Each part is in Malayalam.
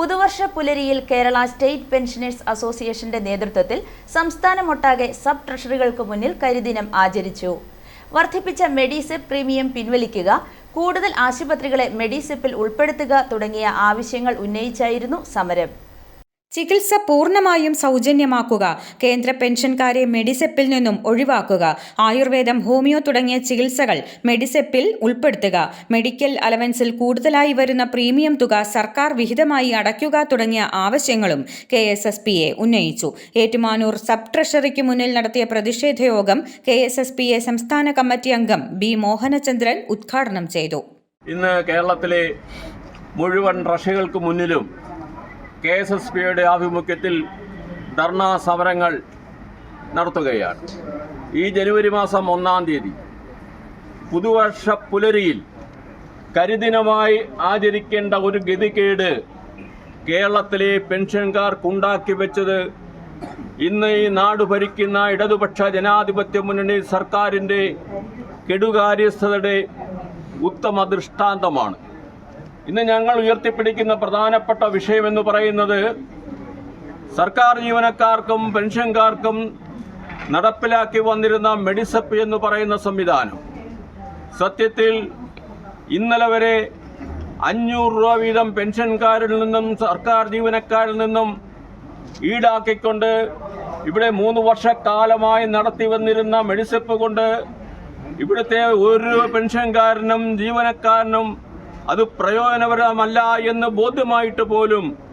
പുതുവർഷ പുലരിയിൽ കേരള സ്റ്റേറ്റ് പെൻഷനേഴ്സ് അസോസിയേഷന്റെ നേതൃത്വത്തിൽ സംസ്ഥാനമൊട്ടാകെ സബ് ട്രഷറികൾക്ക് മുന്നിൽ കരിദിനം ആചരിച്ചു. വർദ്ധിപ്പിച്ച മെഡിസെപ്പ് പ്രീമിയം പിൻവലിക്കുക കൂടുതൽ ആശുപത്രികളെ മെഡിസെപ്പിൽ ഉൾപ്പെടുത്തുക തുടങ്ങിയ ആവശ്യങ്ങൾ ഉന്നയിച്ചായിരുന്നു സമരം. ചികിത്സ പൂർണമായും സൗജന്യമാക്കുക. കേന്ദ്ര പെൻഷൻകാരെ മെഡിസെപ്പിൽ നിന്നും ഒഴിവാക്കുക. ആയുർവേദം ഹോമിയോ തുടങ്ങിയ ചികിത്സകൾ മെഡിസെപ്പിൽ ഉൾപ്പെടുത്തുക. മെഡിക്കൽ അലവൻസിൽ കൂടുതലായി വരുന്ന പ്രീമിയം തുക സർക്കാർ വിഹിതമായി അടയ്ക്കുക തുടങ്ങിയ ആവശ്യങ്ങളും K S S P A ഉന്നയിച്ചു. ഏറ്റുമാനൂർ സബ് ട്രഷറിക്ക് മുന്നിൽ നടത്തിയ പ്രതിഷേധ യോഗം K S S P A സംസ്ഥാന കമ്മിറ്റി അംഗം ബി മോഹനചന്ദ്രൻ ഉദ്ഘാടനം ചെയ്തു. ഇന്ന് കേരളത്തിലെ മുഴുവൻ റഷ്യകൾക്ക് മുന്നിലും കെ എസ് എസ് പിയുടെ ആഭിമുഖ്യത്തിൽ ധർണാ സമരങ്ങൾ നടത്തുകയാണ്. ഈ ജനുവരി മാസം ഒന്നാം തീയതി പുതുവർഷ പുലരിയിൽ കരിദിനമായി ആചരിക്കേണ്ട ഒരു ഗതികേട് കേരളത്തിലെ പെൻഷൻകാർക്കുണ്ടാക്കി വെച്ചത് ഇന്ന് ഈ നാട് ഭരിക്കുന്ന ഇടതുപക്ഷ ജനാധിപത്യ മുന്നണി സർക്കാരിന്റെ കെടുകാര്യസ്ഥതയുടെ ഉത്തമ ദൃഷ്ടാന്തമാണ്. ഇന്ന് ഞങ്ങൾ ഉയർത്തിപ്പിടിക്കുന്ന പ്രധാനപ്പെട്ട വിഷയമെന്ന് പറയുന്നത് സർക്കാർ ജീവനക്കാർക്കും പെൻഷൻകാർക്കും നടപ്പിലാക്കി വന്നിരുന്ന മെഡിസപ്പ് എന്ന് പറയുന്ന സംവിധാനം. സത്യത്തിൽ ഇന്നലെ വരെ അഞ്ഞൂറ് രൂപ വീതം പെൻഷൻകാരിൽ നിന്നും സർക്കാർ ജീവനക്കാരിൽ നിന്നും ഈടാക്കിക്കൊണ്ട് ഇവിടെ മൂന്ന് വർഷക്കാലമായി നടത്തി വന്നിരുന്ന മെഡിസപ്പ് കൊണ്ട് ഇവിടുത്തെ ഒരു പെൻഷൻകാരനും ജീവനക്കാരനും അത് പ്രയോജനപരമല്ല എന്ന് ബോധ്യമായിട്ട് പോലും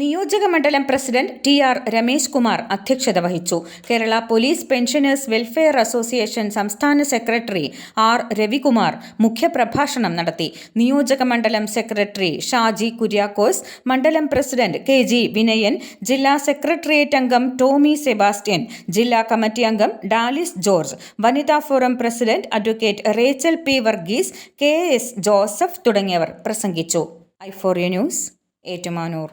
നിയോജക മണ്ഡലം president T R Ramesh Kumar അധ്യക്ഷത വഹിച്ചു. Kerala police pensioners welfare association സംസ്ഥാന സെക്രട്ടറി ആർ രവികുമാർ മുഖ്യപ്രഭാഷണം നടത്തി. നിയോജക മണ്ഡലം സെക്രട്ടറി ഷാജി കുര്യാക്കോസ് മണ്ഡലം പ്രസിഡന്റ് കെ ജി വിനയൻ ജില്ലാ സെക്രട്ടേറിയറ്റ് അംഗം ടോമി സെബാസ്റ്റ്യൻ ജില്ലാ കമ്മിറ്റി അംഗം ഡാലിസ് ജോർജ് വനിതാ forum president advocate Rachel P Varghese K S Joseph തുടങ്ങിയവർ പ്രസംഗിച്ചു. I four news Ettumanoor.